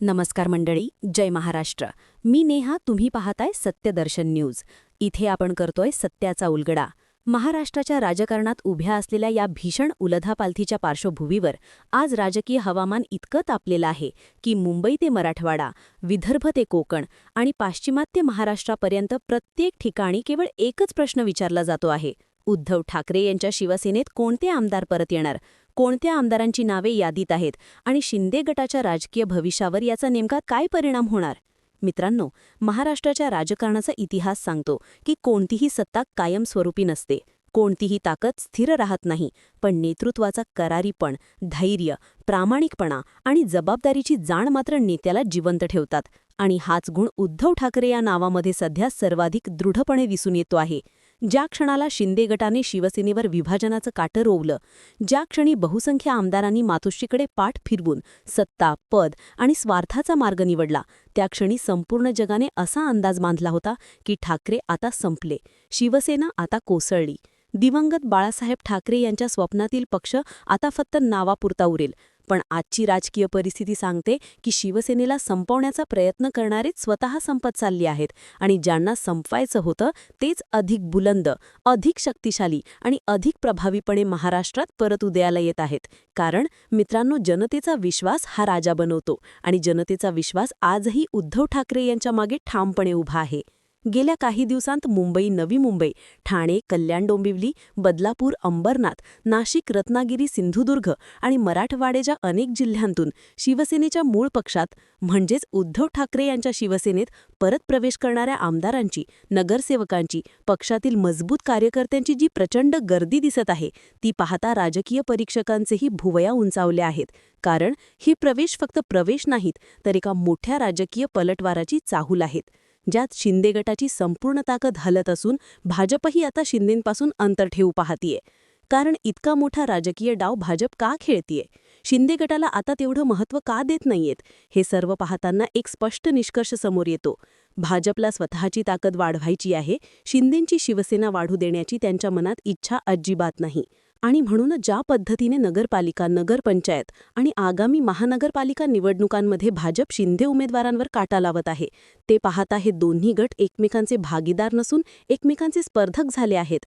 नमस्कार मंडळी जय महाराष्ट्र. मी नेहा तुम्ही पाहताय सत्यदर्शन न्यूज. इथे आपण करतोय सत्याचा उलगडा. महाराष्ट्राच्या राजकारणात उभ्या असलेल्या या भीषण उलधापालथीच्या पार्श्वभूमीवर आज राजकीय हवामान इतकं तापलेलं आहे की मुंबई ते मराठवाडा विदर्भ ते कोकण आणि पाश्चिमात्य महाराष्ट्रापर्यंत प्रत्येक ठिकाणी केवळ एकच प्रश्न विचारला जातो आहे. उद्धव ठाकरे यांच्या शिवसेनेत कोणते आमदार परत येणार? कोणत्या आमदारांची नावे यादीत आहेत आणि शिंदे गटाच्या राजकीय भविष्यावर याचा नेमका काय परिणाम होणार? मित्रांनो महाराष्ट्राच्या राजकारणाचा इतिहास सांगतो की कोणतीही सत्ता कायमस्वरूपी नसते. कोणतीही ताकद स्थिर राहत नाही. पण नेतृत्वाचा करारीपण धैर्य प्रामाणिकपणा आणि जबाबदारीची जाण मात्र नेत्याला जिवंत ठेवतात. आणि हाच गुण उद्धव ठाकरे या नावामध्ये सध्या सर्वाधिक दृढपणे दिसून येतो आहे. ज्या क्षणाला शिंदे गटाने शिवसेनेवर विभाजनाचं काटं रोवलं ज्या क्षणी बहुसंख्य आमदारांनी मातोश्रीकडे पाठ फिरवून सत्ता पद आणि स्वार्थाचा मार्ग निवडला त्या क्षणी संपूर्ण जगाने असा अंदाज बांधला होता की ठाकरे आता संपले शिवसेना आता कोसळली. दिवंगत बाळासाहेब ठाकरे यांच्या स्वप्नातील पक्ष आता फक्त नावापुरता उरेल. पण आजची राजकीय परिस्थिती सांगते की शिवसेनेला संपवण्याचा प्रयत्न करणारेच स्वतः संपत चालली आहेत आणि ज्यांना संपवायचं होतं तेच अधिक बुलंद अधिक शक्तिशाली आणि अधिक प्रभावीपणे महाराष्ट्रात परत उदयाला येत आहेत. कारण मित्रांनो जनतेचा विश्वास हा राजा बनवतो आणि जनतेचा विश्वास आजही उद्धव ठाकरे यांच्या मागे ठामपणे उभा आहे. गेल्या काही दिवसांत मुंबई नवी मुंबई ठाणे कल्याण डोंबिवली बदलापूर अंबरनाथ नाशिक रत्नागिरी सिंधुदुर्ग आणि मराठवाड्याच्या अनेक जिल्ह्यांतून शिवसेनेच्या मूळ पक्षात म्हणजेच उद्धव ठाकरे यांच्या शिवसेनेत परत प्रवेश करणाऱ्या आमदारांची नगरसेवकांची पक्षातील मजबूत कार्यकर्त्यांची जी प्रचंड गर्दी दिसत आहे ती पाहता राजकीय परीक्षकांचेही भुवया उंचावल्या आहेत. कारण ही प्रवेश फक्त प्रवेश नाहीत तर एका मोठ्या राजकीय पलटवाराची चाहूल आहेत. ज्यात शिंदे गटाची संपूर्ण ताकद हलत असून भाजपही आता शिंदेंपासून अंतर ठेवू पाहतीये. कारण इतका मोठा राजकीय डाव भाजप का खेळतीये? शिंदे गटाला आता तेवढं महत्त्व का देत नाहीयेत? हे सर्व पाहताना एक स्पष्ट निष्कर्ष समोर येतो. भाजपला स्वतःची ताकद वाढवायची आहे शिंदेंची शिवसेना वाढू देण्याची त्यांच्या मनात इच्छा अजिबात नाही. आणि म्हणूनच ज्या पद्धतीने नगरपालिका नगरपंचायत आणि आगामी महानगरपालिका निवडणुकांमध्ये भाजप शिंदे उमेदवारांवर काटा लावत आहे ते पाहता हे दोन्ही गट एकमेकांचे भागीदार नसून एकमेकांचे स्पर्धक झाले आहेत.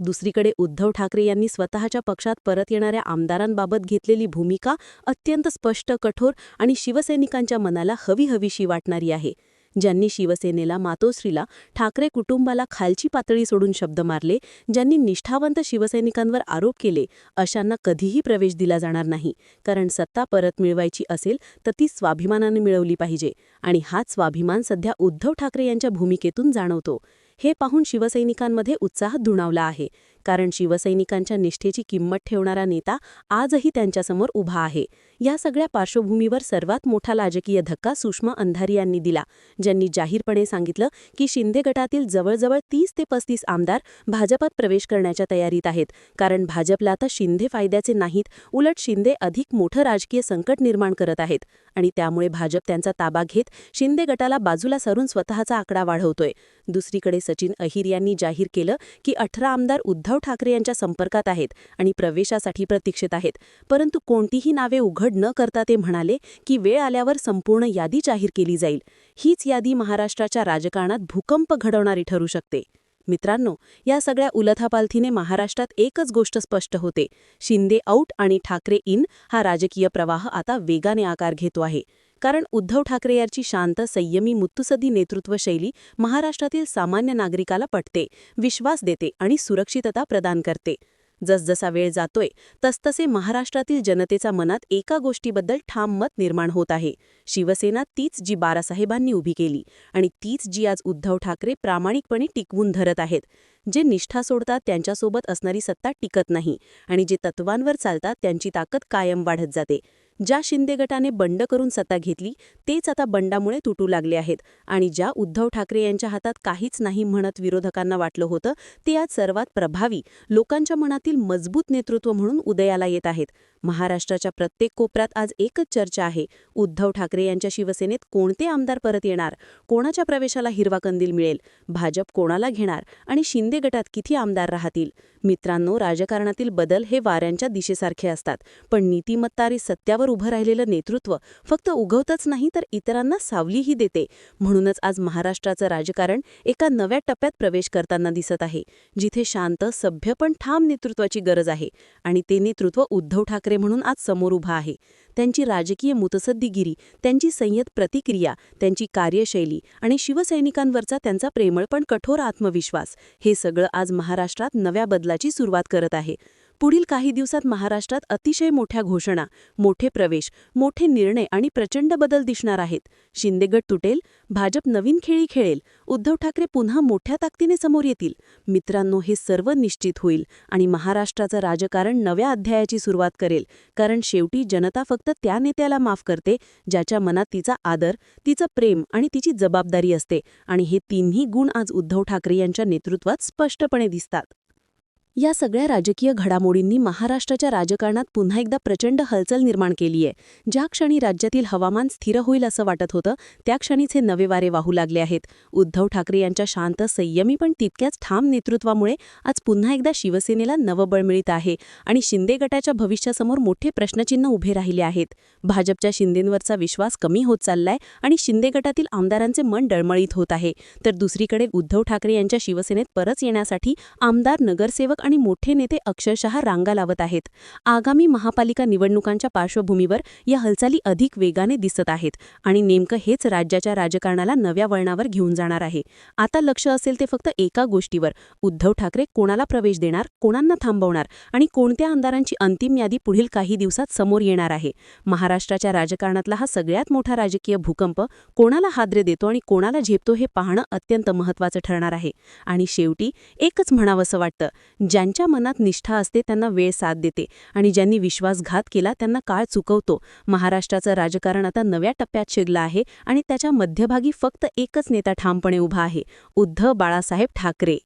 दुसरीकडे उद्धव ठाकरे यांनी स्वतःच्या पक्षात परत येणाऱ्या आमदारांबाबत घेतलेली भूमिका अत्यंत स्पष्ट कठोर आणि शिवसैनिकांच्या मनाला हवीहवीशी वाटणारी आहे. ज्यांनी शिवसेनेला मातोश्रीला ठाकरे कुटुंबाला खालची पातळी सोडून शब्द मारले ज्यांनी निष्ठावंत शिवसैनिकांवर आरोप केले अशांना कधीही प्रवेश दिला जाणार नाही. कारण सत्ता परत मिळवायची असेल तर ती स्वाभिमानाने मिळवली पाहिजे. आणि हाच स्वाभिमान सध्या उद्धव ठाकरे यांच्या भूमिकेतून जाणवतो. हे पाहून शिवसैनिकांमध्ये उत्साह धुणावला आहे. कारण शिवसैनिकांच्या निष्ठेची किंमत ठेवणारा नेता आजही त्यांच्यासमोर उभा आहे. या सगळ्या पार्श्वभूमीवर सर्वात मोठा राजकीय धक्का सुषमा अंधारी यांनी दिला ज्यांनी जाहीरपणे सांगितलं की शिंदे गटातील जवळजवळ तीस ते पस्तीस आमदार भाजपात प्रवेश करण्याच्या तयारीत आहेत कारण भाजपला आता शिंदे फायद्याचे नाहीत उलट शिंदे अधिक मोठं राजकीय संकट निर्माण करत आहेत आणि त्यामुळे भाजप त्यांचा ताबा घेत शिंदे गटाला बाजूला सरून स्वतःचा आकडा वाढवतोय. दुसरीकडे सचिन अहिर यांनी जाहीर केलं की अठरा आमदार उद्धव ठाकरे यांच्या संपर्कात आहेत आणि प्रवेशासाठी प्रतीक्षित आहेत परंतु कोणतीही नावे उघड न करता ते म्हणाले की वेळ आल्यावर संपूर्ण यादी जाहीर केली जाईल. हीच यादी महाराष्ट्राच्या राजकारणात भूकंप घडवणारी ठरू शकते. मित्रांनो या सगळ्या उलथापालथीने महाराष्ट्रात एकच गोष्ट स्पष्ट होते. शिंदे आऊट आणि ठाकरे इन हा राजकीय प्रवाह आता वेगाने आकार घेतो आहे. कारण उद्धव ठाकरे यांची शांत संयमी मुत्तुसदी नेतृत्व शैली महाराष्ट्रातील सामान्य नागरिकाला पटते विश्वास देते आणि सुरक्षितता प्रदान करते. जसजसा वेळ जातोय तसतसे महाराष्ट्रातील जनतेचा मनात एका गोष्टीबद्दल ठाम मत निर्माण होत आहे. शिवसेना तीच जी बारासाहेबांनी उभी केली आणि तीच जी आज उद्धव ठाकरे प्रामाणिकपणे टिकवून धरत आहेत. जे निष्ठा सोडतात त्यांच्यासोबत असणारी सत्ता टिकत नाही आणि जे तत्वांवर चालतात त्यांची ताकद कायम वाढत जाते. ज्या शिंदे गटाने बंड करून सत्ता घेतली तेच आता बंडामुळे तुटू लागले आहेत. आणि ज्या उद्धव ठाकरे यांच्या हातात काहीच नाही म्हणत विरोधकांना वाटलं होतं ते आज सर्वात प्रभावी लोकांच्या मनातील मजबूत नेतृत्व म्हणून उदयाला येत आहेत. महाराष्ट्राच्या प्रत्येक कोपऱ्यात आज एकच चर्चा आहे. उद्धव ठाकरे यांच्या शिवसेनेत कोणते आमदार परत येणार? कोणाच्या प्रवेशाला हिरवा कंदील मिळेल? भाजप कोणाला घेणार? आणि शिंदे गटात किती आमदार राहतील? मित्रांनो राजकारणातील बदल हे वाऱ्यांच्या दिशेसारखे असतात. पण नीतिमत्तारी सत्यावर पायावर उभं राहिलेलं नेतृत्व फक्त उगवतच नाही तर इतरांना सावलीही देते. म्हणूनच आज महाराष्ट्राचं राजकारण एका नव्या टप्प्यात प्रवेश करताना दिसत आहे. जिथे शांत सभ्य पण ठाम नेतृत्वाची गरज आहे आणि ते नेतृत्व उद्धव ठाकरे म्हणून आज समोर उभं आहे. त्यांची राजकीय मुतसद्दीगिरी त्यांची संयत प्रतिक्रिया त्यांची कार्यशैली आणि शिवसैनिकांवरचा त्यांचा प्रेमळ पण कठोर आत्मविश्वास हे सगळं आज महाराष्ट्रात नव्या बदलाची सुरुवात करत आहे. पुढील काही दिवसात महाराष्ट्रात अतिशय मोठ्या घोषणा मोठे प्रवेश मोठे निर्णय आणि प्रचंड बदल दिसणार आहेत. शिंदेगड तुटेल भाजप नवीन खेळी खेळेल उद्धव ठाकरे पुन्हा मोठ्या ताकदीने समोर येतील. मित्रांनो हे सर्व निश्चित होईल आणि महाराष्ट्राचं राजकारण नव्या अध्यायाची सुरुवात करेल. कारण शेवटी जनता फक्त त्या नेत्याला माफ करते ज्याच्या मनात तिचा आदर तिचं प्रेम आणि तिची जबाबदारी असते. आणि हे तिन्ही गुण आज उद्धव ठाकरे यांच्या नेतृत्वात स्पष्टपणे दिसतात. या सगळ्या राजकीय घडामोडींनी महाराष्ट्राच्या राजकारणात पुन्हा एकदा प्रचंड हलचल निर्माण केली आहे. ज्या क्षणी राज्यातील हवामान स्थिर होईल असं वाटत होतं त्या क्षणीच हे नवे वारे वाहू लागले आहेत. उद्धव ठाकरे यांच्या शांत संयमी पण तितक्याच ठाम नेतृत्वामुळे आज पुन्हा एकदा शिवसेनेला नवबळ मिळत आहे आणि शिंदे गटाच्या भविष्यासमोर मोठे प्रश्नचिन्ह उभे राहिले आहेत. भाजपच्या शिंदेंवरचा विश्वास कमी होत चाललाय आणि शिंदे गटातील आमदारांचे मन डळमळीत होत आहे. तर दुसरीकडे उद्धव ठाकरे यांच्या शिवसेनेत परत येण्यासाठी आमदार नगरसेवक आणि मोठे नेते अक्षरशः रांगा लावत आहेत. आगामी महापालिका निवडणुकांच्या पार्श्वभूमीवर या हालचाली अधिक वेगाने दिसत आहेत आणि नेमकं हेच राज्याच्या राजकारणाला नव्या वळणावर घेऊन जाणार आहे. आता लक्ष असेल ते फक्त एका गोष्टीवर. उद्धव ठाकरे कोणाला प्रवेश देणार कोणांना थांबवणार आणि कोणत्या आमदारांची अंतिम यादी पुढील काही दिवसात समोर येणार आहे? महाराष्ट्राच्या राजकारणातला हा सगळ्यात मोठा राजकीय भूकंप कोणाला हादरे देतो आणि कोणाला झेपतो हे पाहणं अत्यंत महत्त्वाचं ठरणार आहे. आणि शेवटी एकच म्हणावंसं वाटतं ज्यांच्या मनात निष्ठा असते त्यांना वेळ साथ देते आणि ज्यांनी विश्वासघात केला त्यांना काळ चुकवतो. महाराष्ट्राचं राजकारण आता नव्या टप्प्यात शिरलं आहे आणि त्याच्या मध्यभागी फक्त एकच नेता ठामपणे उभा आहे उद्धव बाळासाहेब ठाकरे.